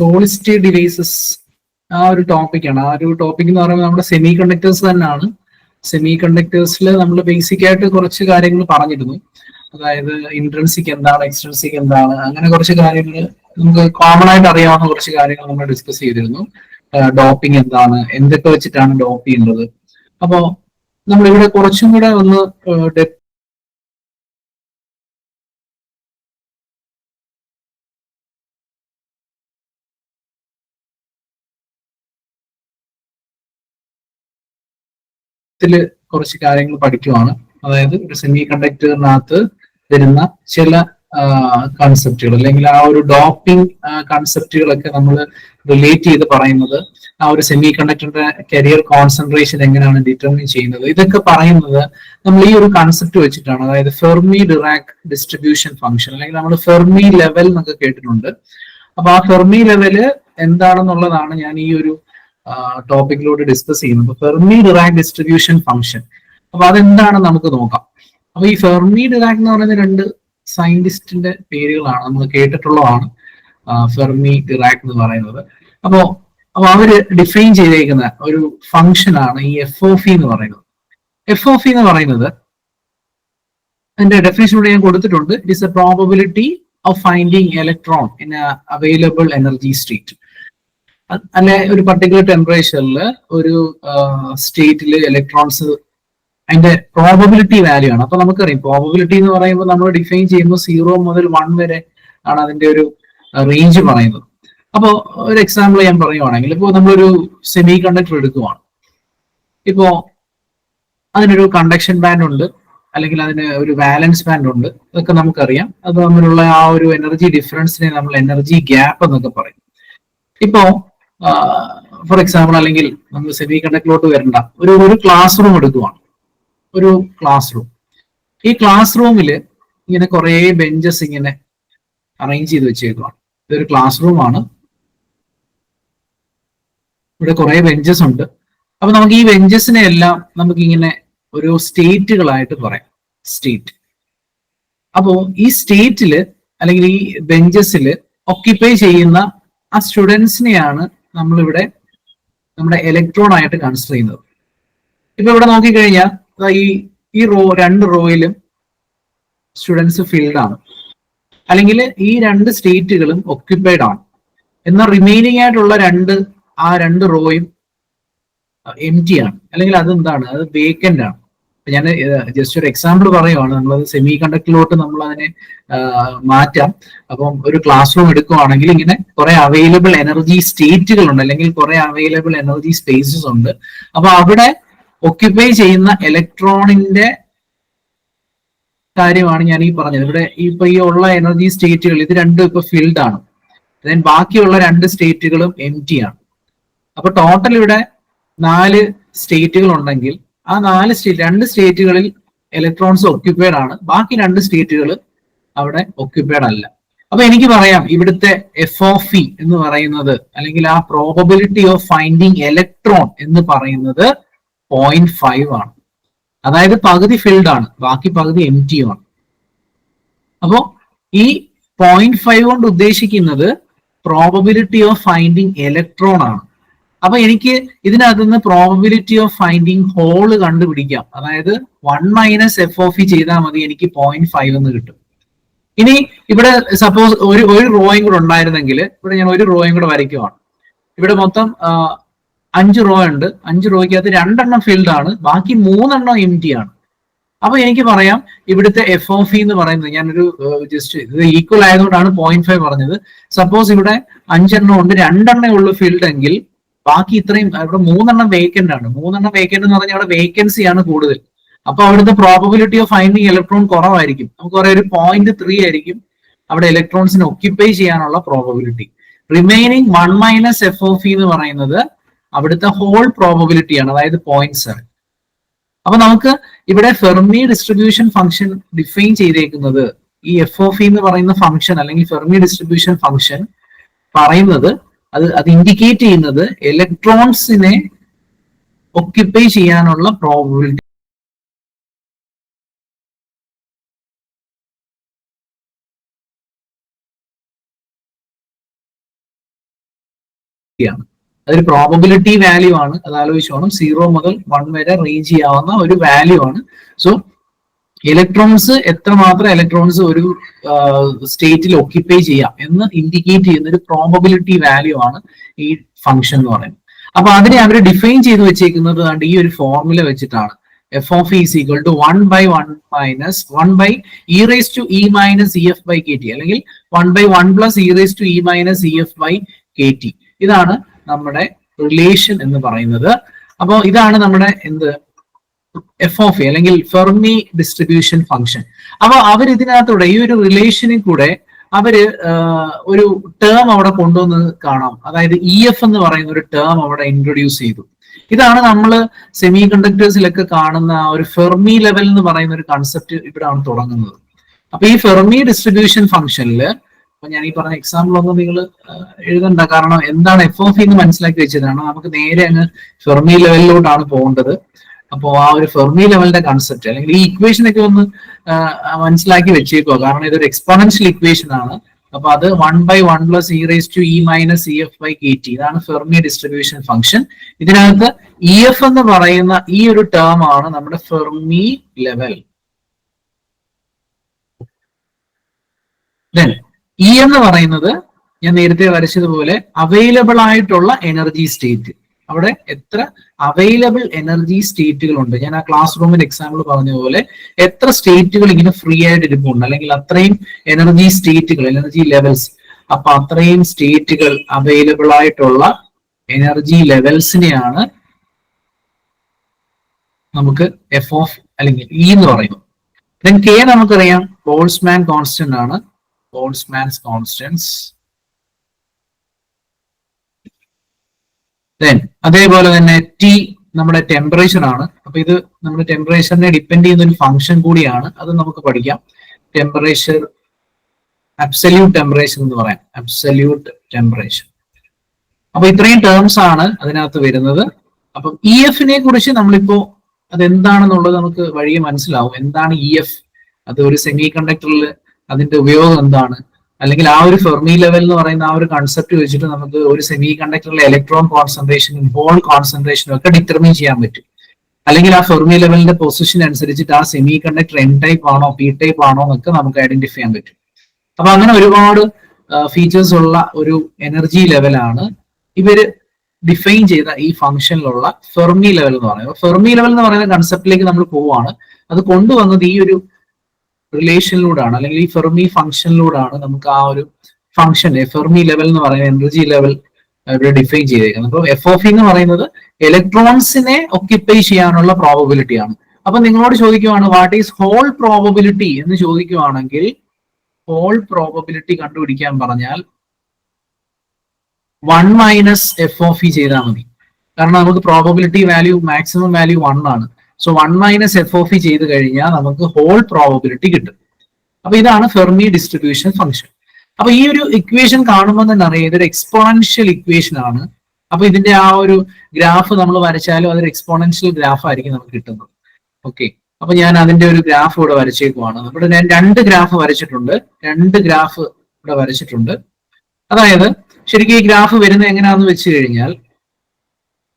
Solid state devices ആ ഒരു ടോപ്പിക്കാണ് ആ ഒരു ടോപ്പിക് എന്ന് പറയുമ്പോൾ നമ്മുടെ സെമി കണ്ടക്ടേഴ്സ് തന്നെയാണ്. സെമി കണ്ടക്ടേഴ്സിൽ നമ്മൾ ബേസിക് ആയിട്ട് കുറച്ച് കാര്യങ്ങൾ പറഞ്ഞിരുന്നു. അതായത് ഇൻട്രൻസിക് എന്താണ് എക്സ്ട്രൻസിക് എന്താണ് അങ്ങനെ കുറച്ച് കാര്യങ്ങൾ നമുക്ക് കോമൺ ആയിട്ട് അറിയാവുന്ന കുറച്ച് കാര്യങ്ങൾ നമ്മൾ ഡിസ്കസ് ചെയ്തിരുന്നു. ഡോപ്പിംഗ് എന്താണ് എന്തൊക്കെ വെച്ചിട്ടാണ് ഡോപ്പ് ചെയ്യുന്നത് അപ്പോ നമ്മൾ ഇവിടെ കുറച്ചും കൂടെ ഒന്ന് ഡെപ് ത്തിൽ കുറച്ച് കാര്യങ്ങൾ പഠിക്കുവാണ്. അതായത് ഒരു സെമി കണ്ടക്ടറിനകത്ത് വരുന്ന ചില കൺസെപ്റ്റുകൾ അല്ലെങ്കിൽ ആ ഒരു ഡോപ്പിംഗ് കൺസെപ്റ്റുകളൊക്കെ നമ്മൾ റിലേറ്റ് ചെയ്ത് പറയുന്നത് ആ ഒരു സെമി കണ്ടക്ടറിന്റെ കരിയർ കോൺസെൻട്രേഷൻ എങ്ങനെയാണ് ഡിറ്റർമിൻ ചെയ്യുന്നത്. ഇതൊക്കെ പറയുന്നത് നമ്മൾ ഈ ഒരു കൺസെപ്റ്റ് വെച്ചിട്ടാണ്. അതായത് ഫെർമി ഡിറാക് ഡിസ്ട്രിബ്യൂഷൻ ഫംഗ്ഷൻ അല്ലെങ്കിൽ നമ്മൾ ഫെർമി ലെവൽ എന്നൊക്കെ കേട്ടിട്ടുണ്ട്. അപ്പൊ ആ ഫെർമി ലെവൽ എന്താണെന്നുള്ളതാണ് ഞാൻ ഈ ഒരു ടോപ്പിക്കിലൂടെ ഡിസ്കസ് ചെയ്യുന്നത് ഫെർമി ഡിറാക് ഡിസ്ട്രിബ്യൂഷൻ ഫംഗ്ഷൻ അപ്പൊ അതെന്താണ് നമുക്ക് നോക്കാം. അപ്പൊ ഈ ഫെർമി ഡിറാക് എന്ന് പറയുന്ന രണ്ട് സയന്റിസ്റ്റിന്റെ പേരുകളാണ്. നമ്മൾ കേട്ടിട്ടുള്ളതാണ് ഫെർമി ഡിറാക് എന്ന് പറയുന്നത്. അപ്പോ അപ്പൊ അവർ ഡിഫൈൻ ചെയ്തേക്കുന്ന ഒരു ഫംഗ്ഷൻ ആണ് ഈ എഫ് ഓഫ് എന്ന് പറയുന്നത്. എഫ് ഓഫ് എന്ന് പറയുന്നത് അതിന്റെ ഡെഫിനേഷൻ ഇവിടെ ഞാൻ കൊടുത്തിട്ടുണ്ട്. It is a probability of finding electron in available energy state അല്ലെ ഒരു പർട്ടിക്കുലർ ടെമ്പറേച്ചറിൽ ഒരു സ്റ്റേറ്റിൽ ഇലക്ട്രോൺസ് അതിന്റെ പ്രോബബിലിറ്റി വാല്യൂ ആണ്. അപ്പൊ നമുക്കറിയാം പ്രോബബിലിറ്റി എന്ന് പറയുമ്പോൾ നമ്മൾ ഡിഫൈൻ ചെയ്യുമ്പോൾ സീറോ മുതൽ വൺ വരെ ആണ് അതിന്റെ ഒരു റേഞ്ച് പറയുന്നത്. അപ്പോൾ ഒരു എക്സാമ്പിൾ ഞാൻ പറയുവാണെങ്കിൽ ഇപ്പോൾ നമ്മളൊരു സെമി കണ്ടക്ടർ എടുക്കുവാണ്. ഇപ്പോ അതിനൊരു കണ്ടക്ഷൻ ബാൻഡ് ഉണ്ട് അല്ലെങ്കിൽ അതിന് ഒരു വാലൻസ് ബാൻഡ് ഉണ്ട് ഇതൊക്കെ നമുക്കറിയാം. അത് തമ്മിലുള്ള ആ ഒരു എനർജി ഡിഫറൻസിനെ നമ്മൾ എനർജി ഗ്യാപ്പ് എന്നൊക്കെ പറയും. ഇപ്പോ ഫോർ എക്സാമ്പിൾ അല്ലെങ്കിൽ നമ്മൾ സെമി കണ്ടക്ടറിലോട്ട് വരണ്ട. ഒരു ഒരു ക്ലാസ് റൂം എടുക്കുവാണ്. ഒരു ക്ലാസ് റൂം ഈ ക്ലാസ് റൂമിൽ ഇങ്ങനെ കുറേ ബെഞ്ചസ് ഇങ്ങനെ അറേഞ്ച് ചെയ്ത് വെച്ചേക്കുവാണ്. ഇതൊരു ക്ലാസ് റൂമാണ് ഇവിടെ കുറേ ബെഞ്ചസ് ഉണ്ട്. അപ്പൊ നമുക്ക് ഈ ബെഞ്ചസിനെ എല്ലാം നമുക്ക് ഇങ്ങനെ ഒരു സ്റ്റേറ്റുകളായിട്ട് പറയാം. സ്റ്റേറ്റ് അപ്പോ ഈ സ്റ്റേറ്റിൽ അല്ലെങ്കിൽ ഈ ബെഞ്ചസിൽ ഒക്യുപ്പൈ ചെയ്യുന്ന ആ സ്റ്റുഡൻസിനെയാണ് നമ്മളിവിടെ നമ്മുടെ ഇലക്ട്രോൺ ആയിട്ട് കൺസിഡർ ചെയ്യുന്നത്. ഇപ്പൊ ഇവിടെ നോക്കിക്കഴിഞ്ഞാൽ ഈ ഈ റോ രണ്ട് റോയിലും സ്റ്റുഡൻസ് ഫീൽഡ് ആണ്. അല്ലെങ്കിൽ ഈ രണ്ട് സ്റ്റേറ്റുകളും ഒക്യുപൈഡ് ആണ്. എന്നാൽ റിമൈനിങ് ആയിട്ടുള്ള രണ്ട് ആ രണ്ട് റോയും എം ടി ആണ്. അല്ലെങ്കിൽ അതെന്താണ്? അത് വേക്കന്റ് ആണ്. ഞാൻ ജസ്റ്റ് ഒരു എക്സാമ്പിൾ പറയുവാണ്. നമ്മളത് സെമി കണ്ടക്ടറിലോട്ട് നമ്മൾ അതിനെ മാറ്റാം. അപ്പം ഒരു ക്ലാസ് റൂം എടുക്കുവാണെങ്കിൽ ഇങ്ങനെ കുറെ അവൈലബിൾ എനർജി സ്റ്റേറ്റുകൾ ഉണ്ട് അല്ലെങ്കിൽ കുറെ അവൈലബിൾ എനർജി സ്പേസസ് ഉണ്ട്. അപ്പൊ അവിടെ ഒക്യുപ്പൈ ചെയ്യുന്ന ഇലക്ട്രോണിന്റെ കാര്യമാണ് ഞാൻ ഈ പറഞ്ഞത്. ഇവിടെ ഇപ്പൊ ഈ ഉള്ള എനർജി സ്റ്റേറ്റുകൾ ഇത് രണ്ടും ഇപ്പൊ ഫിൽഡ് ആണ്. ബാക്കിയുള്ള രണ്ട് സ്റ്റേറ്റുകളും എം ആണ്. അപ്പൊ ടോട്ടൽ ഇവിടെ നാല് സ്റ്റേറ്റുകൾ ഉണ്ടെങ്കിൽ ആ നാല് സ്റ്റേറ്റ് രണ്ട് സ്റ്റേറ്റുകളിൽ ഇലക്ട്രോൺസ് ഒക്യുപ്പൈഡ് ആണ്. ബാക്കി രണ്ട് സ്റ്റേറ്റുകൾ അവിടെ ഒക്യുപ്പൈഡ് അല്ല. അപ്പൊ എനിക്ക് പറയാം ഇവിടുത്തെ എഫ് ഓഫ് ഇ എന്ന് പറയുന്നത് അല്ലെങ്കിൽ ആ പ്രോബബിലിറ്റി ഓഫ് ഫൈൻഡിങ് ഇലക്ട്രോൺ എന്ന് പറയുന്നത് പോയിന്റ് ഫൈവ് ആണ്. അതായത് പകുതി ഫിൽഡ് ആണ് ബാക്കി പകുതി എം ടി ആണ്. അപ്പോ ഈ പോയിന്റ് ഫൈവ് കൊണ്ട് ഉദ്ദേശിക്കുന്നത് പ്രോബബിലിറ്റി ഓഫ് ഫൈൻഡിങ് ഇലക്ട്രോൺ ആണ്. അപ്പൊ എനിക്ക് ഇതിനകത്ത് നിന്ന് പ്രോബിലിറ്റി ഓഫ് ഫൈൻഡിങ് ഹോൾ കണ്ടുപിടിക്കാം. അതായത് one minus F of E ചെയ്താൽ മതി എനിക്ക് പോയിന്റ് ഫൈവ് എന്ന് കിട്ടും. ഇനി ഇവിടെ സപ്പോസ് ഒരു ഒരു റോയും കൂടെ ഉണ്ടായിരുന്നെങ്കിൽ ഇവിടെ ഞാൻ ഒരു റോയും കൂടെ വരയ്ക്കുവാണ്. ഇവിടെ മൊത്തം അഞ്ച് റോ ഉണ്ട്. അഞ്ച് റോയ്ക്കകത്ത് രണ്ടെണ്ണം ഫീൽഡ് ആണ്. ബാക്കി മൂന്നെണ്ണം എം ടി ആണ്. അപ്പൊ എനിക്ക് പറയാം ഇവിടുത്തെ എഫ് ഓഫ് എന്ന് പറയുന്നത് ഞാനൊരു ജസ്റ്റ് ഇത് ഈക്വൽ ആയതുകൊണ്ടാണ് പോയിന്റ് ഫൈവ് പറഞ്ഞത്. സപ്പോസ് ഇവിടെ അഞ്ചെണ്ണം ഉണ്ട് രണ്ടെണ്ണേ ഉള്ളൂ ഫീൽഡ് എങ്കിൽ ബാക്കി ഇത്രയും അവിടെ മൂന്നെണ്ണം വേക്കന്റ് ആണ്. മൂന്നെണ്ണം വേക്കന്റ് എന്ന് പറഞ്ഞാൽ അവിടെ വേക്കൻസി ആണ് കൂടുതൽ. അപ്പൊ അവിടുത്തെ പ്രോബബിലിറ്റി ഓഫ് ഫൈൻഡിങ് ഇലക്ട്രോൺ കുറവായിരിക്കും. നമുക്ക് പറയാം ഒരു പോയിന്റ് ത്രീ ആയിരിക്കും അവിടെ ഇലക്ട്രോൺസിനെ ഒക്യുപ്പൈ ചെയ്യാനുള്ള probability remaining one minus F of എന്ന് പറയുന്നത് അവിടുത്തെ ഹോൾ പ്രോബബിലിറ്റി ആണ് അതായത് പോയിന്റ് സെവൻ അപ്പൊ നമുക്ക് ഇവിടെ ഫെർമി ഡിസ്ട്രിബ്യൂഷൻ ഫംഗ്ഷൻ ഡിഫൈൻ ചെയ്തേക്കുന്നത് ഈ എഫ് ഓഫ് എന്ന് പറയുന്ന ഫംഗ്ഷൻ അല്ലെങ്കിൽ ഫെർമി ഡിസ്ട്രിബ്യൂഷൻ ഫംഗ്ഷൻ പറയുന്നത് അത് അത് ഇൻഡിക്കേറ്റ് ചെയ്യുന്നത് ഇലക്ട്രോൺസിനെ ഒക്യുപ്പൈ ചെയ്യാനുള്ള പ്രോബിലിറ്റി ആണ്. അതൊരു പ്രോബബിലിറ്റി വാല്യൂ ആണ്. അത് ആലോചിച്ചോണം സീറോ മുതൽ വൺ വരെ റേഞ്ച് ചെയ്യാവുന്ന ഒരു വാല്യൂ ആണ്. സോ ഇലക്ട്രോൺസ് എത്രമാത്രം ഇലക്ട്രോൺസ് ഒരു സ്റ്റേറ്റിൽ ഒക്യുപ്പൈ ചെയ്യാം എന്ന് ഇൻഡിക്കേറ്റ് ചെയ്യുന്ന ഒരു പ്രോബബിലിറ്റി വാല്യൂ ആണ് ഈ ഫംഗ്ഷൻ എന്ന് പറയുന്നത്. അപ്പൊ അതിനെ അവർ ഡിഫൈൻ ചെയ്ത് വെച്ചേക്കുന്നത് കണ്ട് ഈ ഒരു ഫോർമുല വെച്ചിട്ടാണ്. F of is equal to one by one minus one by E raise to E minus E F by K T അല്ലെങ്കിൽ one by one plus E raise to E minus E F by K T ഇതാണ് നമ്മുടെ relation എന്ന് പറയുന്നത്. അപ്പോൾ ഇതാണ് നമ്മുടെ എന്ത് F of A അല്ലെങ്കിൽ ഫെർമി ഡിസ്ട്രിബ്യൂഷൻ ഫംഗ്ഷൻ അപ്പൊ അവർ ഇതിനകത്തൂടെ ഈ ഒരു റിലേഷനിൽ കൂടെ അവർ ഒരു ടേം അവിടെ കൊണ്ടുവന്ന് കാണാം. അതായത് ഇ എഫ് എന്ന് പറയുന്ന ഒരു ടേം അവിടെ ഇൻട്രൊഡ്യൂസ് ചെയ്തു. ഇതാണ് നമ്മൾ സെമി കണ്ടക്ടേഴ്സിലൊക്കെ കാണുന്ന ഒരു ഫെർമി ലെവൽ എന്ന് പറയുന്ന ഒരു കൺസെപ്റ്റ് ഇവിടെയാണ് തുടങ്ങുന്നത്. അപ്പൊ ഈ ഫെർമി ഡിസ്ട്രിബ്യൂഷൻ ഫംഗ്ഷനിൽ ഞാൻ ഈ പറഞ്ഞ എക്സാമ്പിൾ ഒന്നും നിങ്ങൾ എഴുതണ്ട. കാരണം എന്താണ് എഫ് ഓഫ് എന്ന് മനസ്സിലാക്കി വെച്ചതാണ്. നമുക്ക് നേരെ അങ്ങ് ഫെർമി ലെവലിലോട്ടാണ് പോകേണ്ടത്. അപ്പോൾ ആ ഒരു ഫെർമി ലെവലിന്റെ കൺസെപ്റ്റ് അല്ലെങ്കിൽ ഈ ഇക്വേഷൻ ഒക്കെ ഒന്ന് മനസ്സിലാക്കി വെച്ചേക്കുക കാരണം ഇതൊരു എക്സ്പോണൻഷ്യൽ ഇക്വേഷൻ ആണ്. അപ്പൊ അത് one by one plus E raise to E minus E F by K T ഇതാണ് ഫെർമി ഡിസ്ട്രിബ്യൂഷൻ ഫംഗ്ഷൻ ഇതിനകത്ത് ഇ എഫ് എന്ന് പറയുന്ന ഈ ഒരു ടേം ആണ് നമ്മുടെ ഫെർമി ലെവൽ ദെൻ ഇ എന്ന് പറയുന്നത് ഞാൻ നേരത്തെ വരച്ചതുപോലെ അവൈലബിൾ ആയിട്ടുള്ള എനർജി സ്റ്റേറ്റ് അവിടെ എത്ര അവൈലബിൾ എനർജി സ്റ്റേറ്റുകൾ ഉണ്ട്. ഞാൻ ആ ക്ലാസ് റൂമിൽ എക്സാമ്പിൾ പറഞ്ഞ പോലെ എത്ര സ്റ്റേറ്റുകൾ ഇങ്ങനെ ഫ്രീ ആയിട്ട് ഇരിപ്പുണ്ട് അല്ലെങ്കിൽ അത്രയും എനർജി സ്റ്റേറ്റുകൾ എനർജി ലെവൽസ് അപ്പൊ അത്രയും സ്റ്റേറ്റുകൾ അവൈലബിൾ ആയിട്ടുള്ള എനർജി ലെവൽസിനെയാണ് നമുക്ക് എഫ് ഓഫ് അല്ലെങ്കിൽ ഇ എന്ന് പറയുന്നത്. ദെൻ കെ നമുക്കറിയാം. ബോൾസ്മാൻ കോൺസ്റ്റന്റ് ആണ്. ബോൾസ്മാൻസ് കോൺസ്റ്റൻസ് ദെൻ അതേപോലെ തന്നെ ടി നമ്മുടെ ടെമ്പറേച്ചർ ആണ്. അപ്പൊ ഇത് നമ്മുടെ ടെമ്പറേച്ചറിനെ ഡിപ്പെൻഡ് ചെയ്യുന്ന ഒരു ഫംഗ്ഷൻ കൂടിയാണ്. അത് നമുക്ക് പഠിക്കാം. ടെമ്പറേച്ചർ അബ്സല്യൂട്ട് ടെമ്പറേച്ചർ എന്ന് പറയാം. അബ്സല്യൂട്ട് ടെമ്പറേച്ചർ അപ്പൊ ഇത്രയും ടേംസ് ആണ് അതിനകത്ത് വരുന്നത്. അപ്പം ഇ എഫിനെ കുറിച്ച് നമ്മളിപ്പോ അതെന്താണെന്നുള്ളത് നമുക്ക് വഴിയെ മനസ്സിലാവും. എന്താണ് ഇ എഫ് അത് ഒരു സെമി കണ്ടക്ടറിൽ അതിന്റെ ഉപയോഗം എന്താണ്? അല്ലെങ്കിൽ ആ ഒരു ഫെർമി ലെവൽ എന്ന് പറയുന്ന ആ ഒരു കൺസെപ്റ്റ് വെച്ചിട്ട് നമുക്ക് ഒരു സെമി കണ്ടക്ടറിലെ ഇലക്ട്രോൺ കോൺസെൻട്രേഷനും ഹോൾ കോൺസെൻട്രേഷനും ഒക്കെ ഡിറ്റർമിൻ ചെയ്യാൻ പറ്റും. അല്ലെങ്കിൽ ആ ഫെർമി ലെവലിന്റെ പൊസിഷൻ അനുസരിച്ചിട്ട് ആ സെമി കണ്ടക്ടർ എൻ ടൈപ്പ് ആണോ പി ടൈപ്പ് ആണോ എന്നൊക്കെ നമുക്ക് ഐഡന്റിഫൈ ചെയ്യാൻ പറ്റും. അപ്പൊ അങ്ങനെ ഒരുപാട് ഫീച്ചേഴ്സ് ഉള്ള ഒരു എനർജി ലെവലാണ് ഇവർ ഡിഫൈൻ ചെയ്ത ഈ ഫംഗ്ഷനിലുള്ള ഫെർമി ലെവൽ എന്ന് പറയുന്നത്. ഫെർമി ലെവൽ എന്ന് പറയുന്ന കൺസെപ്റ്റിലേക്ക് നമ്മൾ പോവാണ്. അത് കൊണ്ടുവന്നത് ഈ ഒരു റിലേഷനിലൂടെയാണ് അല്ലെങ്കിൽ ഈ ഫെർമി ഫംഗ്ഷനിലൂടെയാണ് നമുക്ക് ആ ഒരു ഫംഗ്ഷൻ ഫെർമി ലെവൽ എന്ന് പറയുന്ന എനർജി ലെവൽ ഇവിടെ ഡിഫൈൻ ചെയ്തേക്കുന്നത് അപ്പോൾ എഫ് ഓഫ് എന്ന് പറയുന്നത് ഇലക്ട്രോൺസിനെ ഒക്യുപ്പൈ ചെയ്യാനുള്ള പ്രോബബിലിറ്റി ആണ്. അപ്പൊ നിങ്ങളോട് ചോദിക്കുവാണ് വാട്ട് ഈസ് ഹോൾ പ്രോബബിലിറ്റി എന്ന് ചോദിക്കുവാണെങ്കിൽ ഹോൾ പ്രോബബിലിറ്റി കണ്ടുപിടിക്കാൻ പറഞ്ഞാൽ one minus F of E ചെയ്താൽ മതി. കാരണം നമുക്ക് probability value maximum value one ആണ്. So one minus F of E ചെയ്ത് കഴിഞ്ഞാൽ നമുക്ക് ഹോൾ പ്രോബബിലിറ്റി കിട്ടും. അപ്പൊ ഇതാണ് ഫെർമി ഡിസ്ട്രിബ്യൂഷൻ ഫംഗ്ഷൻ അപ്പൊ ഈ ഒരു ഇക്വേഷൻ കാണുമ്പോൾ തന്നെ അറിയാം ഇതൊരു എക്സ്പോണൻഷ്യൽ ഇക്വേഷൻ ആണ്. അപ്പൊ ഇതിന്റെ ആ ഒരു ഗ്രാഫ് നമ്മൾ വരച്ചാലും അതൊരു എക്സ്പോണൻഷ്യൽ ഗ്രാഫ് ആയിരിക്കും നമുക്ക് കിട്ടുന്നത്. ഓക്കെ അപ്പൊ ഞാൻ അതിന്റെ ഒരു ഗ്രാഫ് ഇവിടെ വരച്ചേക്കുവാണ്. ഇവിടെ ഞാൻ രണ്ട് ഗ്രാഫ് വരച്ചിട്ടുണ്ട്. രണ്ട് ഗ്രാഫ് ഇവിടെ വരച്ചിട്ടുണ്ട്. അതായത് ശരിക്കും ഈ ഗ്രാഫ് വരുന്നത് എങ്ങനെയാണെന്ന് വെച്ച് കഴിഞ്ഞാൽ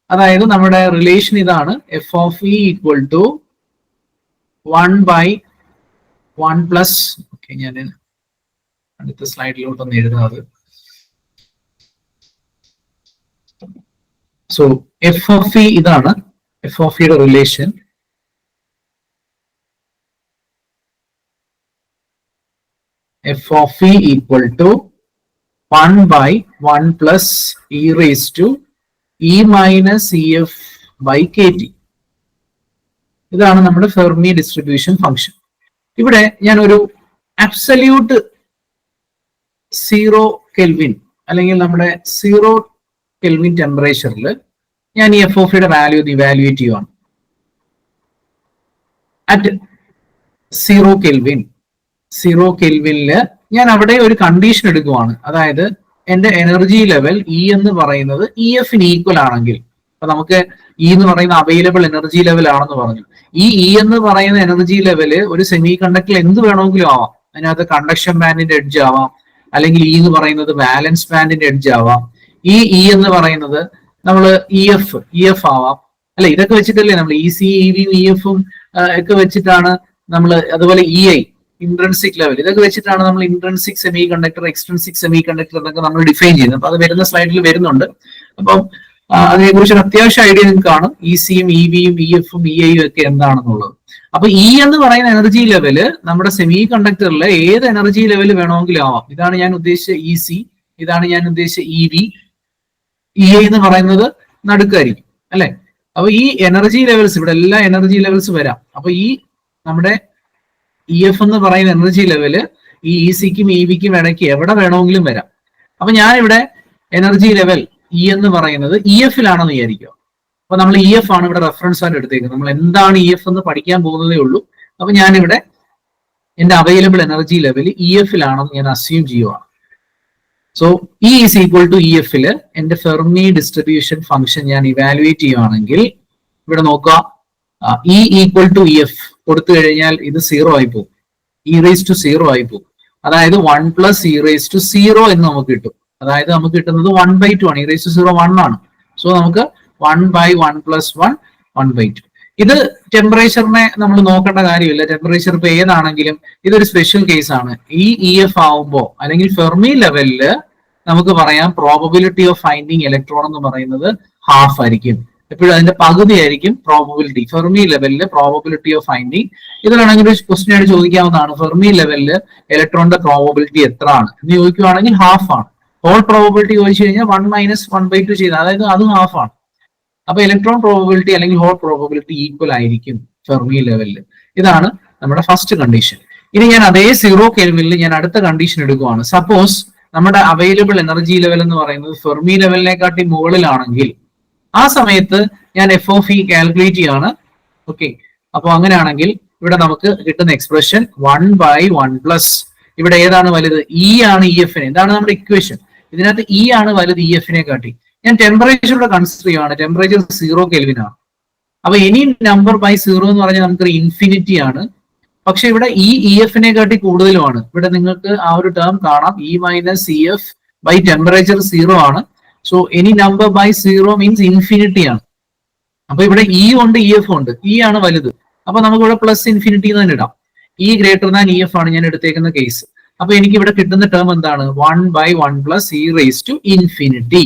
അതായത് നമ്മുടെ റിലേഷൻ ഇതാണ് F of E equal to one by one plus okay ഞാൻ അടുത്ത സ്ലൈഡിലോട്ട് ഒന്ന് എഴുതുന്നത് സോ എഫ് ഓഫ് ഇ ഇതാണ് എഫ് ഓഫ് ഇയുടെ relation F of E equal to one by one plus E raise to E minus E F by K T ഇതാണ് നമ്മുടെ Fermi distribution function ഇവിടെ ഞാൻ ഒരു അബ്സല്യൂട്ട് സീറോ കെൽവിൻ അല്ലെങ്കിൽ നമ്മുടെ zero kelvin ടെമ്പറേച്ചറിൽ ഞാൻ ഈ എഫ് ഓഫ് വാല്യൂ ഇവാലുവേറ്റ് ചെയ്യുവാണ്. അറ്റ് സീറോ കെൽവിൻ സീറോ കെൽവിനിൽ ഞാൻ അവിടെ ഒരു കണ്ടീഷൻ എടുക്കുവാണ്. അതായത് എന്റെ എനർജി ലെവൽ ഇ എന്ന് പറയുന്നത് ഇ എഫിന് ഈക്വൽ ആണെങ്കിൽ അപ്പൊ നമുക്ക് ഇ എന്ന് പറയുന്ന അവൈലബിൾ എനർജി ലെവൽ ആണെന്ന് പറഞ്ഞു. ഈ ഇ എന്ന് പറയുന്ന എനർജി ലെവൽ ഒരു സെമി കണ്ടക്ടറിൽ എന്ത് വേണമെങ്കിലും ആവാം. അതിനകത്ത് കണ്ടക്ഷൻ ബാൻഡിന്റെ എഡ്ജ് ആവാം. അല്ലെങ്കിൽ ഇ എന്ന് പറയുന്നത് ബാലൻസ് ബാൻഡിന്റെ എഡ്ജ് ആവാം. ഈ ഇ എന്ന് പറയുന്നത് നമ്മൾ ഇ എഫ് ഇ എഫ് ആവാം. അല്ലെ? ഇതൊക്കെ വെച്ചിട്ടല്ലേ നമ്മൾ ഇ സി ഇ വിയും ഇ എഫും ഒക്കെ വെച്ചിട്ടാണ് നമ്മൾ അതുപോലെ ഇ ഐ ഇൻട്രൻസിക് ലെവൽ ഇതൊക്കെ വെച്ചിട്ടാണ് നമ്മൾ intrinsic semiconductor extrinsic semiconductor എന്നൊക്കെ നമ്മൾ ഡിഫൈൻ ചെയ്യുന്നത്. അപ്പൊ അത് വരുന്ന സ്ലൈഡിൽ വരുന്നുണ്ട്. അപ്പം അതിനെക്കുറിച്ച് ഒരു അത്യാവശ്യം ഐഡിയ നിങ്ങൾക്ക് കാണും. ഇ സിയും ഇ വിയും ഇ എഫും ഇ ഐയും ഒക്കെ എന്താണെന്നുള്ളത്. അപ്പൊ ഇ എന്ന് പറയുന്ന എനർജി ലെവൽ നമ്മുടെ സെമി കണ്ടക്ടറിലെ ഏത് എനർജി ലെവൽ വേണമെങ്കിലും ആവാം. ഇതാണ് ഞാൻ ഉദ്ദേശിച്ച ഇ സി ഇതാണ് ഞാൻ ഉദ്ദേശിച്ച ഇ വി ഇ ഐ എന്ന് പറയുന്നത് നടുക്കായിരിക്കും. അല്ലെ? അപ്പൊ ഈ എനർജി ലെവൽസ് ഇവിടെ എല്ലാ എനർജി ലെവൽസ് വരാം. അപ്പൊ ഈ നമ്മുടെ ഇ എഫ് എന്ന് പറയുന്ന എനർജി ലെവൽ ഈ ഇ സിക്കും ഇ വിക്കും ഇടയ്ക്ക് എവിടെ വേണമെങ്കിലും വരാം. അപ്പൊ ഇവിടെ എനർജി ലെവൽ ഇ എന്ന് പറയുന്നത് ഇ എഫിലാണെന്ന് വിചാരിക്കുക. അപ്പൊ നമ്മൾ ഇ എഫ് ആണ് ഇവിടെ റെഫറൻസ് ആയിട്ട് എടുത്തേക്കുന്നത്. നമ്മൾ എന്താണ് ഇ എഫ് എന്ന് പഠിക്കാൻ പോകുന്നതേ ഉള്ളൂ. അപ്പൊ ഞാനിവിടെ എന്റെ അവൈലബിൾ എനർജി ലെവൽ ഇ എഫിലാണെന്ന് ഞാൻ അസ്യൂം ചെയ്യുവാണ്. So E is equal to E എഫിൽ എന്റെ ഫെർമി ഡിസ്ട്രിബ്യൂഷൻ ഫംഗ്ഷൻ ഞാൻ ഇവാലുവേറ്റ് ചെയ്യുവാണെങ്കിൽ ഇവിടെ നോക്കുക. E equal to E F കൊടുത്തു കഴിഞ്ഞാൽ ഇത് സീറോ ആയി പോകും. ഇ റേസ് ടു സീറോ ആയി പോകും. അതായത് one plus E raise to zero എന്ന് നമുക്ക് കിട്ടും. അതായത് നമുക്ക് കിട്ടുന്നത് വൺ ബൈ ടു ആണ്. E raise to zero one ആണ്. സോ നമുക്ക് one by one plus one one by two ഇത് ടെമ്പറേച്ചറിനെ നമ്മൾ നോക്കേണ്ട കാര്യമില്ല. ടെമ്പറേച്ചർ ഇപ്പൊ ഏതാണെങ്കിലും ഇതൊരു സ്പെഷ്യൽ കേസ് ആണ്. ഈ ഇ എഫ് ആവുമ്പോ അല്ലെങ്കിൽ ഫെർമി ലെവലിൽ നമുക്ക് പറയാം പ്രോബബിലിറ്റി ഓഫ് ഫൈൻഡിങ് ഇലക്ട്രോൺ എന്ന് പറയുന്നത് ഹാഫ് ആയിരിക്കും. എപ്പോഴും അതിന്റെ പകുതിയായിരിക്കും പ്രോബബിലിറ്റി ഫെർമി ലെവലിൽ പ്രോബബിലിറ്റി ഓഫ് ഫൈൻഡിങ് ഇതിലാണെങ്കിൽ ഒരു ക്വസ്റ്റ്യൻ ആയിട്ട് ചോദിക്കാവുന്നതാണ് ഫെർമി ലെവലിൽ ഇലക്ട്രോണിന്റെ പ്രോബബിലിറ്റി എത്ര ആണ് എന്ന് ചോദിക്കുവാണെങ്കിൽ ഹാഫ് ആണ്. ഹോൾ പ്രോബബിലിറ്റി ചോദിച്ചു കഴിഞ്ഞാൽ one minus one by two ചെയ്ത് അതായത് അത് ഹാഫ് ആണ്. അപ്പൊ ഇലക്ട്രോൺ പ്രോബബിലിറ്റി അല്ലെങ്കിൽ ഹോൾ പ്രോബബിലിറ്റി ഈക്വൽ ആയിരിക്കും ഫെർമി ലെവലിൽ ഇതാണ് നമ്മുടെ ഫസ്റ്റ് കണ്ടീഷൻ ഇനി ഞാൻ അതേ സീറോ കെൽവിനിൽ ഞാൻ അടുത്ത കണ്ടീഷൻ എടുക്കുവാണ്. സപ്പോസ് നമ്മുടെ അവൈലബിൾ എനർജി ലെവൽ എന്ന് പറയുന്നത് ഫെർമി ലെവലിനെക്കാട്ടി മുകളിലാണെങ്കിൽ ആ സമയത്ത് ഞാൻ എഫ് ഓഫ് ഇ കാൽക്കുലേറ്റ് ചെയ്യാണ്. ഓക്കെ അപ്പൊ അങ്ങനെയാണെങ്കിൽ ഇവിടെ നമുക്ക് കിട്ടുന്ന expression one by one plus ഇവിടെ ഏതാണ് വലുത്? ഇ ആണ് ഇ എഫിന് ഇതാണ് നമ്മുടെ ഇക്വേഷൻ ഇതിനകത്ത് ഇ ആണ് വലുത് ഇ എഫിനെ കാട്ടി. ഞാൻ ടെമ്പറേച്ചർ ഇവിടെ കൺസിഡർ ചെയ്യുകയാണ് ടെമ്പറേച്ചർ സീറോ കെൽവിനാണ് അപ്പൊ എനി നമ്പർ ബൈ സീറോ എന്ന് പറഞ്ഞാൽ നമുക്ക് ഇൻഫിനിറ്റി ആണ്. പക്ഷെ ഇവിടെ ഈ ഇ എഫിനെ കാട്ടി കൂടുതലുമാണ്. ഇവിടെ നിങ്ങൾക്ക് ആ ഒരു ടേം കാണാം. E minus E F by temperature zero ആണ്. So any number by zero means infinity ആണ്. അപ്പൊ ഇവിടെ ഇ ഉണ്ട് ഇ എഫ് ഉണ്ട്. ഇ ആണ് വലുത്. അപ്പൊ നമുക്ക് ഇവിടെ പ്ലസ് ഇൻഫിനിറ്റി എന്ന് തന്നെ ഇടാം. E greater than E F ആണ് ഞാൻ എടുത്തേക്കുന്ന കേസ് അപ്പൊ എനിക്ക് ഇവിടെ കിട്ടുന്ന ടേം എന്താണ്? One by one plus E raise to infinity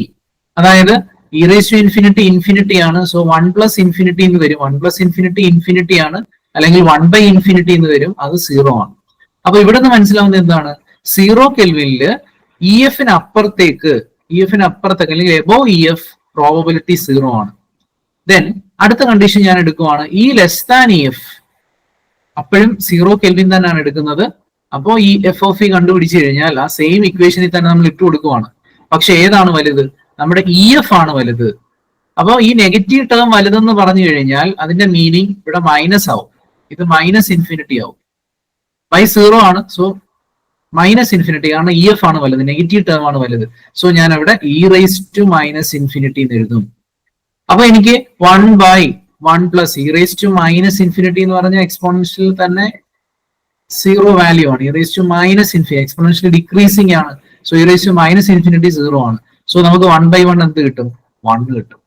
അതായത് E raise to infinity infinity ആണ്. സോ വൺ പ്ലസ് ഇൻഫിനിറ്റി എന്ന് വരും. വൺ പ്ലസ് ഇൻഫിനിറ്റി ഇൻഫിനിറ്റി ആണ്. അല്ലെങ്കിൽ വൺ ബൈ ഇൻഫിനിറ്റി എന്ന് വരും. അത് സീറോ ആണ്. അപ്പൊ ഇവിടെ നിന്ന് മനസ്സിലാവുന്നത് എന്താണ്? സീറോ കെൽവിനിൽ ഇ എഫിന് അപ്പുറത്തേക്ക് ഇ എഫിന് അപ്പുറത്തേക്ക് അല്ലെങ്കിൽ above E F probability zero ആണ്. ദെൻ അടുത്ത കണ്ടീഷൻ ഞാൻ എടുക്കുവാണ്. E less than E F അപ്പോഴും സീറോ കെൽവിൻ തന്നെയാണ് എടുക്കുന്നത്. അപ്പോൾ ഈ എഫ് ഓഫ് ഇ കണ്ടുപിടിച്ചു കഴിഞ്ഞാൽ ആ സെയിം ഇക്വേഷനിൽ തന്നെ നമ്മൾ ഇട്ട് കൊടുക്കുവാണ്. പക്ഷെ ഏതാണ് വലുത്? നമ്മുടെ ഇ എഫ് ആണ് വലുത്. അപ്പോൾ ഈ നെഗറ്റീവ് ടേം വലുതെന്ന് പറഞ്ഞു കഴിഞ്ഞാൽ അതിന്റെ മീനിങ് ഇവിടെ മൈനസ് ആവും. ഇത് മൈനസ് ഇൻഫിനിറ്റി ആവും. ബൈ സീറോ ആണ്. സോ മൈനസ് ഇൻഫിനിറ്റി കാരണം ഇ എഫ് ആണ് വലുത് നെഗറ്റീവ് ടേം ആണ് വലുത്. സോ ഞാൻ അവിടെ E raise to minus infinity എന്ന് എഴുതും. അപ്പൊ എനിക്ക് one by one plus E raise to minus infinity എന്ന് പറഞ്ഞ എക്സ്പോണൻഷ്യൽ തന്നെ സീറോ വാല്യൂ ആണ്. E raise to minus infinity exponential decreasing ആണ്. So E raise to minus infinity zero ആണ്. സോ നമുക്ക് വൺ ബൈ വൺ എന്ത് കിട്ടും? വൺ കിട്ടും.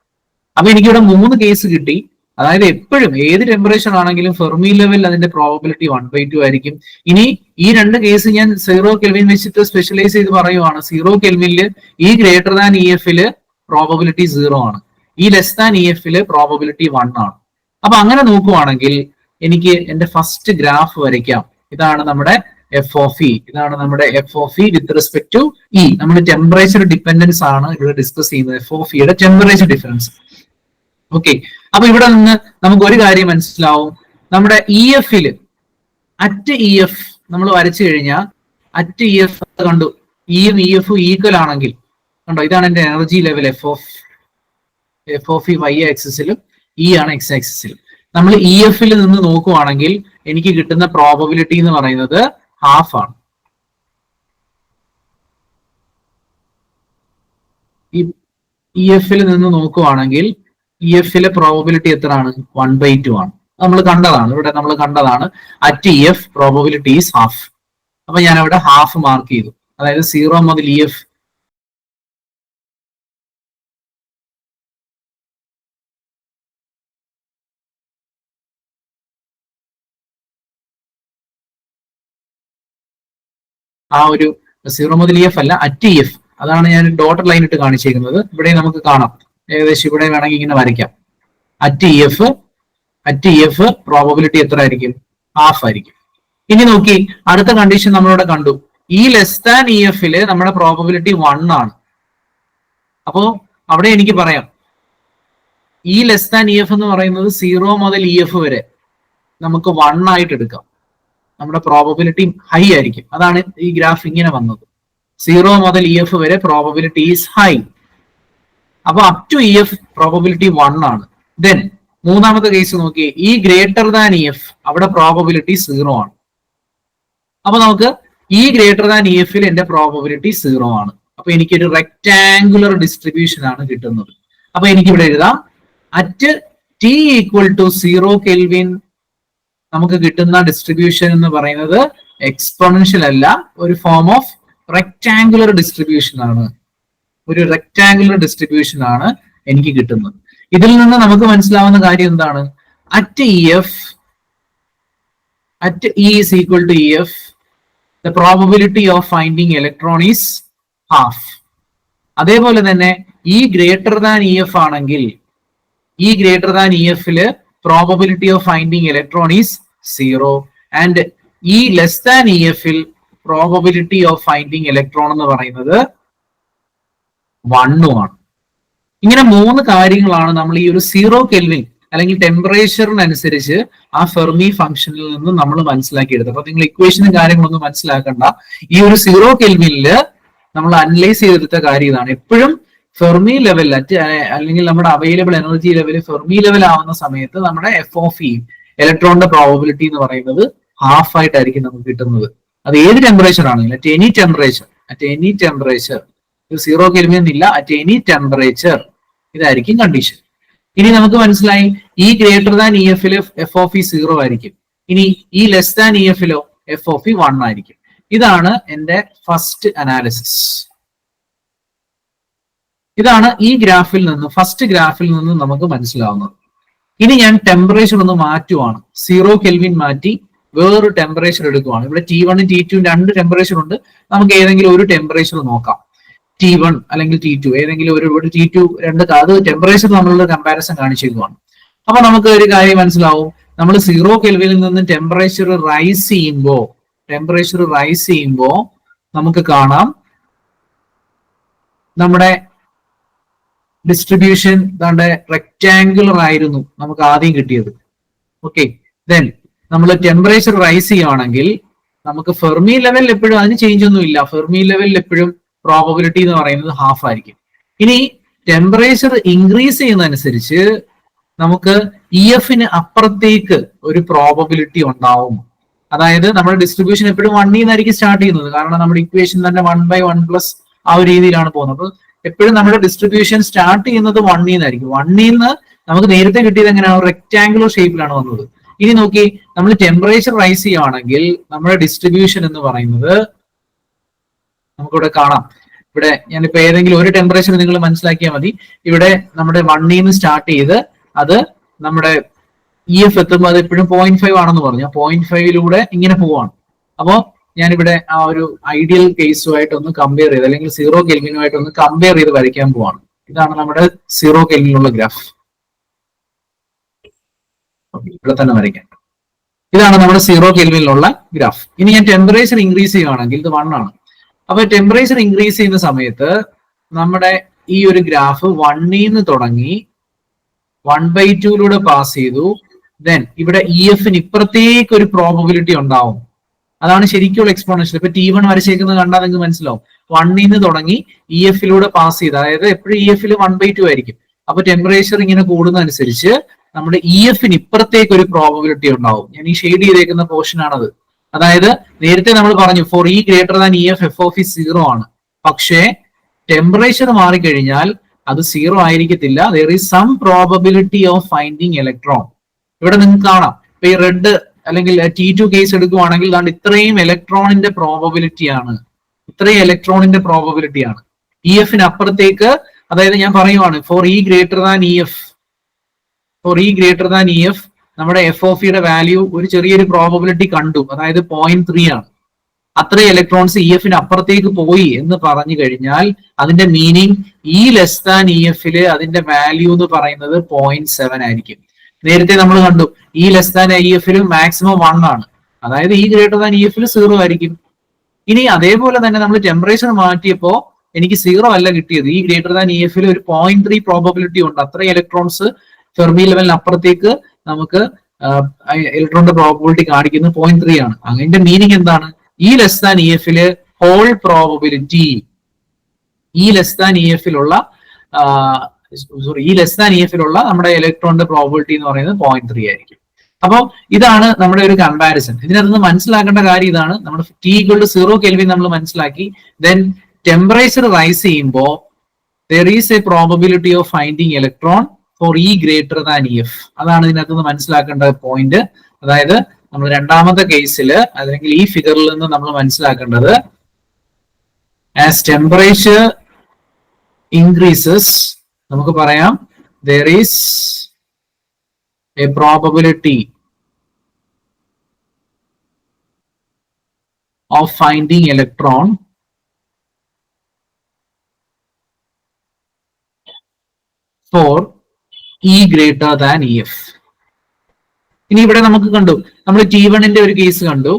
അപ്പൊ എനിക്കിവിടെ മൂന്ന് കേസ് കിട്ടി. അതായത് എപ്പോഴും ഏത് ടെമ്പറേച്ചർ ആണെങ്കിലും ഫെർമി ലെവൽ അതിന്റെ പ്രോബബിലിറ്റി വൺ ബൈ ടു ആയിരിക്കും. ഇനി ഈ രണ്ട് കേസ് ഞാൻ സീറോ കെൽവിൻ വെച്ചിട്ട് സ്പെഷ്യലൈസ് ചെയ്ത് പറയുവാണ്. സീറോ കെൽവിനിൽ ഈ ഗ്രേറ്റർ ദാൻ ഇ എഫിൽ പ്രോബബിലിറ്റി സീറോ ആണ്. ഈ ലെസ് ദാൻ ഇ എഫിൽ പ്രോബബിലിറ്റി വൺ ആണ്. അപ്പൊ അങ്ങനെ നോക്കുവാണെങ്കിൽ എനിക്ക് എന്റെ ഫസ്റ്റ് ഗ്രാഫ് വരയ്ക്കാം. ഇതാണ് നമ്മുടെ എഫ് ഓഫ് ഇ ഇതാണ് നമ്മുടെ F of E with respect to E നമ്മൾ ടെമ്പറേച്ചർ ഡിപ്പെൻഡൻസ് ആണ് ഇവിടെ ഡിസ്കസ് ചെയ്യുന്നത് എഫ് ഓഫ് ഇയുടെ ടെമ്പറേച്ചർ ഡിഫറൻസ് ഓക്കെ അപ്പൊ ഇവിടെ നിന്ന് നമുക്ക് ഒരു കാര്യം മനസ്സിലാവും. നമ്മുടെ ഇ എഫിൽ അറ്റ് ഇ എഫ് നമ്മൾ വരച്ചു കഴിഞ്ഞാൽ അറ്റ് ഇ എഫ് കണ്ടു. ഇയും ഇ എഫും ഈക്വൽ ആണെങ്കിൽ കണ്ടോ? ഇതാണ് എന്റെ energy level F of F of E Y ആക്സിസിലും E ആണ് എക്സ് ആക്സിസിലും നമ്മൾ ഇ എഫിൽ നിന്ന് നോക്കുവാണെങ്കിൽ എനിക്ക് കിട്ടുന്ന പ്രോബബിലിറ്റി എന്ന് പറയുന്നത് ഹാഫ് ആണ്. ഇ എഫിൽ നിന്ന് നോക്കുവാണെങ്കിൽ ഇ എഫിലെ പ്രോബബിലിറ്റി എത്ര ആണ് വൺ ബൈ ടു ആണ്. നമ്മൾ കണ്ടതാണ്. ഇവിടെ നമ്മൾ കണ്ടതാണ് at E F probability is half അപ്പൊ ഞാൻ അവിടെ ഹാഫ് മാർക്ക് ചെയ്തു. അതായത് സീറോ മുതൽ ഇ എഫ് ആ ഒരു സീറോ മുതൽ ഇ എഫ് അല്ല അറ്റ് ഇ എഫ് അതാണ് ഞാൻ ഡോട്ടർ ലൈൻ ഇട്ട് കാണിച്ചിരിക്കുന്നത് ഇവിടെ നമുക്ക് കാണാം. ഏകദേശം ഇവിടെ വേണമെങ്കിൽ ഇങ്ങനെ വരയ്ക്കാം. At F at F probability എത്ര ആയിരിക്കും ഹാഫ് ആയിരിക്കും. ഇനി നോക്കി അടുത്ത കണ്ടീഷൻ നമ്മളിവിടെ കണ്ടു. ഈ ലെസ് ദാൻ ഇ എഫിൽ നമ്മുടെ പ്രോബബിലിറ്റി വൺ ആണ്. അപ്പോ അവിടെ എനിക്ക് പറയാം. ഈ ലെസ് ദാൻ ഇ എഫ് എന്ന് പറയുന്നത് സീറോ മുതൽ ഇ എഫ് വരെ നമുക്ക് വൺ ആയിട്ട് എടുക്കാം. നമ്മുടെ പ്രോബബിലിറ്റി ഹൈ ആയിരിക്കും. അതാണ് ഈ ഗ്രാഫ് ഇങ്ങനെ വന്നത്. സീറോ മുതൽ ഇ എഫ് വരെ പ്രോബബിലിറ്റി ഈസ് ഹൈ അപ്പൊ up to E F probability one ആണ്. ദെൻ മൂന്നാമത്തെ കേസ് നോക്കി E greater than E F അവിടെ പ്രോബബിലിറ്റി സീറോ ആണ്. അപ്പൊ നമുക്ക് ഈ ഗ്രേറ്റർ ദാൻ ഇ എഫിൽ എന്റെ പ്രോബബിലിറ്റി സീറോ ആണ്. അപ്പൊ എനിക്കൊരു റെക്ടാംഗുലർ ഡിസ്ട്രിബ്യൂഷൻ ആണ് കിട്ടുന്നത്. അപ്പൊ എനിക്ക് ഇവിടെ എഴുതാം. At T equal to zero Kelvin നമുക്ക് കിട്ടുന്ന ഡിസ്ട്രിബ്യൂഷൻ എന്ന് പറയുന്നത് എക്സ്പോണൻഷ്യൽ അല്ല ഒരു ഫോം ഓഫ് റെക്ടാംഗുലർ ഡിസ്ട്രിബ്യൂഷൻ ആണ്. ഒരു റെക്ടാംഗുലർ ഡിസ്ട്രിബ്യൂഷൻ ആണ് എനിക്ക് കിട്ടുന്നത്. ഇതിൽ നിന്ന് നമുക്ക് മനസ്സിലാവുന്ന കാര്യം എന്താണ്? At E F at E equal to E EF, the probability of finding electron is half അതേപോലെ തന്നെ E greater than E F ആണെങ്കിൽ ഇ ഗ്രേറ്റർ ദാൻ ഇ എഫിൽ probability of finding electron is zero and E less than E എഫിൽ probability of finding electron എന്ന് പറയുന്നത് വണ്ണുമാണ് ഇങ്ങനെ മൂന്ന് കാര്യങ്ങളാണ് നമ്മൾ ഈ ഒരു സീറോ കെൽവിൻ അല്ലെങ്കിൽ ടെമ്പറേച്ചറിനനുസരിച്ച് ആ ഫെർമി ഫംഗ്ഷനിൽ നിന്ന് നമ്മൾ മനസ്സിലാക്കിയെടുത്തത്. അപ്പൊ നിങ്ങൾ ഇക്വേഷനും കാര്യങ്ങളൊന്നും മനസ്സിലാക്കണ്ട. ഈ ഒരു സീറോ കെൽവിനിൽ നമ്മൾ അനലൈസ് ചെയ്തെടുത്ത കാര്യം ഇതാണ്. എപ്പോഴും ഫെർമി ലെവൽ അല്ലെങ്കിൽ നമ്മുടെ available energy level Fermi level ആവുന്ന സമയത്ത് നമ്മുടെ എഫ് ഓഫ് ഇ ഇലക്ട്രോണിന്റെ പ്രോബബിലിറ്റി എന്ന് പറയുന്നത് ഹാഫ് ആയിട്ടായിരിക്കും നമുക്ക് കിട്ടുന്നത്. അത് ഏത് ടെമ്പറേച്ചർ ആണെങ്കിലും at any temperature at any temperature zero kelvin എന്നില്ല അറ്റ് എനി ടെമ്പറേച്ചർ ഇതായിരിക്കും കണ്ടീഷൻ ഇനി നമുക്ക് മനസ്സിലായി ഈ ഗ്രേറ്റർ ദാൻ ഇ എഫിൽ എഫ് ഓഫ് ഇ സീറോ ആയിരിക്കും. ഇനി ഈ ലെസ് ദാൻ ഇ എഫിലോ എഫ് ഓഫ് ഇ വൺ ആയിരിക്കും. ഇതാണ് എന്റെ ഫസ്റ്റ് അനാലിസിസ് ഇതാണ് ഈ ഗ്രാഫിൽ നിന്ന് ഫസ്റ്റ് ഗ്രാഫിൽ നിന്ന് നമുക്ക് മനസ്സിലാവുന്നത്. ഇനി ഞാൻ ടെമ്പറേച്ചർ ഒന്ന് മാറ്റുവാണ്. സീറോ കെൽവിൻ മാറ്റി വേറൊരു ടെമ്പറേച്ചർ എടുക്കുവാണ്. ഇവിടെ ടി വണ്ണും ടി ടുവും രണ്ട് ടെമ്പറേച്ചർ ഉണ്ട്. നമുക്ക് ഏതെങ്കിലും ഒരു ടെമ്പറേച്ചർ നോക്കാം. ടി വൺ അല്ലെങ്കിൽ ടി ടു ഏതെങ്കിലും ഒരു ഒരു ടി ടു രണ്ട് അത് ടെമ്പറേച്ചർ നമ്മളുടെ കമ്പാരിസൺ കാണിച്ചിരിക്കുവാണ്. അപ്പൊ നമുക്ക് ഒരു കാര്യം മനസ്സിലാവും. നമ്മൾ സീറോ കെൽവിനിൽ നിന്ന് ടെമ്പറേച്ചർ റൈസ് ചെയ്യുമ്പോൾ ടെമ്പറേച്ചർ റൈസ് ചെയ്യുമ്പോൾ നമുക്ക് കാണാം. നമ്മുടെ ഡിസ്ട്രിബ്യൂഷൻ നമ്മുടെ റെക്റ്റാങ്കുലർ ആയിരുന്നു നമുക്ക് ആദ്യം കിട്ടിയത്. ഓക്കെ ദെൻ നമ്മൾ ടെമ്പറേച്ചർ റൈസ് ചെയ്യുകയാണെങ്കിൽ നമുക്ക് ഫെർമി ലെവലിൽ എപ്പോഴും അതിന് ചേഞ്ച് ഒന്നും ഇല്ല ഫെർമി ലെവലിൽ എപ്പോഴും പ്രോബബിലിറ്റി എന്ന് പറയുന്നത് ഹാഫ് ആയിരിക്കും. ഇനി ടെമ്പറേച്ചർ ഇൻക്രീസ് ചെയ്യുന്നതനുസരിച്ച് നമുക്ക് ഇ എഫിന് അപ്പുറത്തേക്ക് ഒരു പ്രോബബിലിറ്റി ഉണ്ടാവും. അതായത് നമ്മുടെ ഡിസ്ട്രിബ്യൂഷൻ എപ്പോഴും വണ്ണിൽ നിന്നായിരിക്കും സ്റ്റാർട്ട് ചെയ്യുന്നത്. കാരണം നമ്മുടെ ഇക്വേഷൻ തന്നെ വൺ ബൈ വൺ പ്ലസ് ആ ഒരു രീതിയിലാണ് പോകുന്നത്. അപ്പൊ എപ്പോഴും നമ്മുടെ ഡിസ്ട്രിബ്യൂഷൻ സ്റ്റാർട്ട് ചെയ്യുന്നത് വണ്ണിൽ നിന്നായിരിക്കും. വണ്ണിൽ നിന്ന് നമുക്ക് നേരത്തെ കിട്ടിയത് എങ്ങനെയാണ്? റെക്ടാംഗുലർ ഷേപ്പിലാണ് വന്നത്. ഇനി നോക്കി നമ്മൾ ടെമ്പറേച്ചർ റൈസ് ചെയ്യുവാണെങ്കിൽ നമ്മുടെ ഡിസ്ട്രിബ്യൂഷൻ എന്ന് പറയുന്നത് നമുക്കിവിടെ കാണാം. ഇവിടെ ഞാനിപ്പോ ഏതെങ്കിലും ഒരു ടെമ്പറേച്ചർ നിങ്ങൾ മനസ്സിലാക്കിയാൽ മതി. ഇവിടെ നമ്മുടെ വണ്ണിൽ നിന്ന് സ്റ്റാർട്ട് ചെയ്ത് അത് നമ്മുടെ ഇ എഫ് എത്തുമ്പോൾ അത് എപ്പോഴും പോയിന്റ് ഫൈവ് ആണെന്ന് പറഞ്ഞു. പോയിന്റ് ഫൈവിലൂടെ ഇങ്ങനെ പോവാണ്. അപ്പോ ഞാനിവിടെ ആ ഒരു ഐഡിയൽ കേസുമായിട്ട് ഒന്ന് കമ്പയർ ചെയ്ത് അല്ലെങ്കിൽ സീറോ കെൽവിനുമായിട്ട് ഒന്ന് കമ്പയർ ചെയ്ത് വരയ്ക്കാൻ പോവാണ്. ഇതാണ് നമ്മുടെ സീറോ കെൽവിനുള്ള ഗ്രാഫ് ഇവിടെ തന്നെ വരയ്ക്കാം. ഇതാണ് നമ്മുടെ സീറോ കെൽവിനുള്ള ഗ്രാഫ് ഇനി ഞാൻ ടെമ്പറേച്ചർ ഇൻക്രീസ് ചെയ്യുകയാണെങ്കിൽ ഇത് വൺ ആണ്. അപ്പൊ ടെമ്പറേച്ചർ ഇൻക്രീസ് ചെയ്യുന്ന സമയത്ത് നമ്മുടെ ഈ ഒരു ഗ്രാഫ് വണ്ണിൽ നിന്ന് തുടങ്ങി വൺ ബൈ ടുയിലൂടെ പാസ് ചെയ്തു. ദെൻ ഇവിടെ ഇ എഫിന് ഇപ്പുറത്തേക്ക് ഒരു പ്രോബബിലിറ്റി ഉണ്ടാവും. അതാണ് ശരിക്കുള്ള എക്സ്പോണൻഷ്യൽ ഇപ്പൊ ടി വൺ വരച്ചേക്കുന്നത് കണ്ടാൽ നിങ്ങൾക്ക് മനസ്സിലാവും. വണ്ണിൽ നിന്ന് തുടങ്ങി ഇ എഫിലൂടെ പാസ് ചെയ്ത്. അതായത് എപ്പോഴും ഇ എഫിൽ വൺ ബൈ ടു ആയിരിക്കും. അപ്പൊ ടെമ്പറേച്ചർ ഇങ്ങനെ കൂടുന്നതനുസരിച്ച് നമ്മുടെ ഇ എഫിന് ഇപ്പുറത്തേക്ക് ഒരു പ്രോബബിലിറ്റി ഉണ്ടാവും. ഞാൻ ഈ ഷെയ്ഡ് ചെയ്തേക്കുന്ന പോർഷൻ ആണത്. അതായത് നേരത്തെ നമ്മൾ പറഞ്ഞു for E greater than E F F of E zero ആണ്. പക്ഷേ ടെമ്പറേച്ചർ മാറിക്കഴിഞ്ഞാൽ അത് സീറോ ആയിരിക്കത്തില്ല. There is some probability of finding electron ഇവിടെ നിങ്ങൾക്ക് കാണാം. ഇപ്പൊ ഈ റെഡ് അല്ലെങ്കിൽ ടി ടു കേസ് എടുക്കുവാണെങ്കിൽ അതുകൊണ്ട് ഇത്രയും ഇലക്ട്രോണിന്റെ പ്രോബബിലിറ്റി ആണ്. ഇത്രയും ഇലക്ട്രോണിന്റെ പ്രോബബിലിറ്റി ആണ്. ഇ എഫിന് അപ്പുറത്തേക്ക് അതായത് ഞാൻ പറയുവാണ് for E greater than E F for E greater than E F നമ്മുടെ എഫ് ഓഫ് ഇയുടെ വാല്യൂ ഒരു ചെറിയൊരു പ്രോബബിലിറ്റി കണ്ടു. അതായത് പോയിന്റ് ത്രീ ആണ്. അത്രയും ഇലക്ട്രോൺസ് ഇ എഫിന് അപ്പുറത്തേക്ക് പോയി എന്ന് പറഞ്ഞു കഴിഞ്ഞാൽ അതിന്റെ meaning E less than E എഫിൽ അതിന്റെ വാല്യൂ എന്ന് പറയുന്നത് പോയിന്റ് സെവൻ ആയിരിക്കും. നേരത്തെ നമ്മൾ കണ്ടു ഇ ലെസ് ദാൻ ഐ എഫിലും മാക്സിമം വൺ ആണ്. അതായത് ഇ ഗ്രേറ്റർ ദാൻ ഇ എഫിൽ സീറോ ആയിരിക്കും. ഇനി അതേപോലെ തന്നെ നമ്മൾ ടെമ്പറേച്ചർ മാറ്റിയപ്പോ എനിക്ക് സീറോ അല്ല കിട്ടിയത്. ഇ ഗ്രേറ്റർ ദാൻ ഇ എഫിൽ ഒരു പോയിന്റ് ത്രീ പ്രോബബിലിറ്റി ഉണ്ട്. അത്രയും ഇലക്ട്രോൺസ് ഫെർമി ലെവലിന് അപ്പുറത്തേക്ക് നമുക്ക് ഇലക്ട്രോണിന്റെ പ്രോബബിലിറ്റി കാണിക്കുന്നത് പോയിന്റ് ത്രീ ആണ്. അതിന്റെ മീനിങ് എന്താണ്? ഈ ലെസ് ദാൻ ഇ എഫിൽ hole probability E less than E എഫിലുള്ള sorry E less than E എഫിലുള്ള നമ്മുടെ ഇലക്ട്രോണിന്റെ പ്രോബിലിറ്റി എന്ന് പറയുന്നത് പോയിന്റ് ത്രീ ആയിരിക്കും. അപ്പോൾ ഇതാണ് നമ്മുടെ ഒരു കമ്പാരിസൺ ഇതിനകത്ത് നിന്ന് മനസ്സിലാക്കേണ്ട കാര്യം ഇതാണ്. നമ്മൾ T equal to zero kelvin നമ്മൾ മനസ്സിലാക്കി. ദെൻ ടെമ്പറേച്ചർ റൈസ് ചെയ്യുമ്പോൾ there is a probability of finding electron for E greater than E F അതാണ് ഇതിനകത്ത് നിന്ന് മനസ്സിലാക്കേണ്ട പോയിന്റ് അതായത് നമ്മൾ രണ്ടാമത്തെ കേസിൽ അല്ലെങ്കിൽ ഈ ഫിഗറിൽ നിന്ന് നമ്മൾ മനസ്സിലാക്കേണ്ടത് ആസ് ടെമ്പറേച്ചർ ഇൻക്രീസസ് നമുക്ക് പറയാം there is a probability of finding electron for E greater than E F ഇനി ഇവിടെ നമുക്ക് കണ്ടു. നമ്മൾ ടി വണ്ണിന്റെ ഒരു കേസ് കണ്ടു.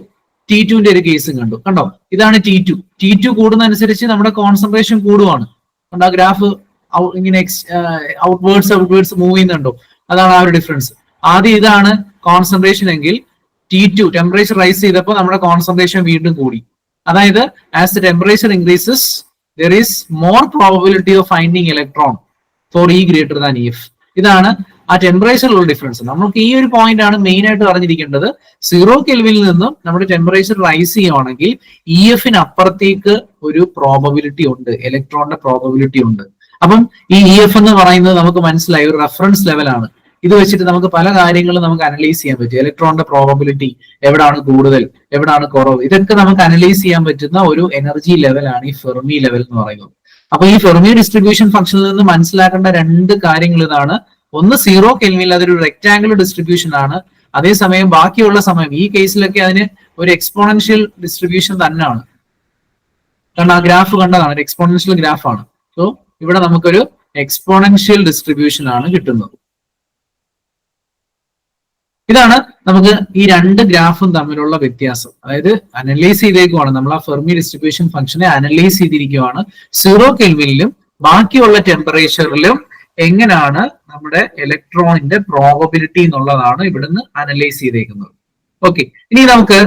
ടി ടുവിന്റെ ഒരു കേസും കണ്ടു. കണ്ടോ? ഇതാണ് ടി ടു ടി ടു കൂടുന്നതനുസരിച്ച് നമ്മുടെ കോൺസെൻട്രേഷൻ കൂടുവാണ്. കണ്ടോ? ഗ്രാഫ് ഇങ്ങനെ എക്സ് ഔട്ട്വേർഡ്സ് ഔട്ട്വേർഡ്സ് മൂവ് ചെയ്യുന്നുണ്ടോ? അതാണ് ആ ഒരു ഡിഫറൻസ് ആദ്യം ഇതാണ് കോൺസെൻട്രേഷൻ എങ്കിൽ ടി ടു ടെമ്പറേച്ചർ റൈസ് ചെയ്തപ്പോൾ നമ്മുടെ കോൺസെൻട്രേഷൻ വീണ്ടും കൂടി. അതായത് as the temperature increases there is more probability of finding electron for E greater than E F ഇതാണ് ആ ടെമ്പറേച്ചറിലുള്ള ഡിഫറൻസ് നമുക്ക് ഈ ഒരു പോയിന്റ് ആണ് മെയിൻ ആയിട്ട് അറിഞ്ഞിരിക്കേണ്ടത്. സീറോ കെൽവിനിൽ നിന്നും നമ്മുടെ ടെമ്പറേച്ചർ റൈസ് ചെയ്യുവാണെങ്കിൽ ഇ എഫിന് അപ്പുറത്തേക്ക് ഒരു പ്രോബബിലിറ്റി ഉണ്ട്. ഇലക്ട്രോണിന്റെ പ്രോബബിലിറ്റി ഉണ്ട്. അപ്പം ഈ ഇ എഫ് എന്ന് പറയുന്നത് നമുക്ക് മനസ്സിലായി ഒരു റെഫറൻസ് ലെവലാണ് ഇത് വെച്ചിട്ട് നമുക്ക് പല കാര്യങ്ങളും നമുക്ക് അനലൈസ് ചെയ്യാൻ പറ്റും. ഇലക്ട്രോണിന്റെ പ്രോബബിലിറ്റി എവിടാണ് കൂടുതൽ എവിടാണ് കുറവ്? ഇതൊക്കെ നമുക്ക് അനലൈസ് ചെയ്യാൻ പറ്റുന്ന ഒരു എനർജി ലെവലാണ് ഈ ഫെർമി ലെവൽ എന്ന് പറയുന്നത്. അപ്പൊ ഈ ഫെർമി ഡിസ്ട്രിബ്യൂഷൻ ഫംഗ്ഷനിൽ നിന്ന് മനസ്സിലാക്കേണ്ട രണ്ട് കാര്യങ്ങൾ ഇതാണ്. ഒന്ന് സീറോ കെൽവിൽ അതൊരു റെക്ടാംഗുലർ ഡിസ്ട്രിബ്യൂഷൻ ആണ്. അതേസമയം ബാക്കിയുള്ള സമയം ഈ കേസിലൊക്കെ അതിന് ഒരു എക്സ്പോണൻഷ്യൽ ഡിസ്ട്രിബ്യൂഷൻ തന്നെയാണ്. കാരണം ആ ഗ്രാഫ് കണ്ടതാണ് ഒരു എക്സ്പോണൻഷ്യൽ ആണ്. സോ ഇവിടെ നമുക്കൊരു എക്സ്പോണൻഷ്യൽ ഡിസ്ട്രിബ്യൂഷൻ ആണ് കിട്ടുന്നത്. ഇതാണ് നമുക്ക് ഈ രണ്ട് ഗ്രാഫും തമ്മിലുള്ള വ്യത്യാസം. അതായത് അനലൈസ് ചെയ്തേക്കുവാണ്. നമ്മൾ ആ ഫെർമി ഡിസ്ട്രിബ്യൂഷൻ ഫംഗ്ഷനെ അനലൈസ് ചെയ്തിരിക്കുവാണ്. സീറോ കെൽവിനിലും ബാക്കിയുള്ള ടെമ്പറേച്ചറിലും എങ്ങനെയാണ് നമ്മുടെ ഇലക്ട്രോണിന്റെ പ്രോബബിലിറ്റി എന്നുള്ളതാണ് ഇവിടുന്ന് അനലൈസ് ചെയ്തേക്കുന്നത്. ഓക്കെ ഇനി നമുക്ക്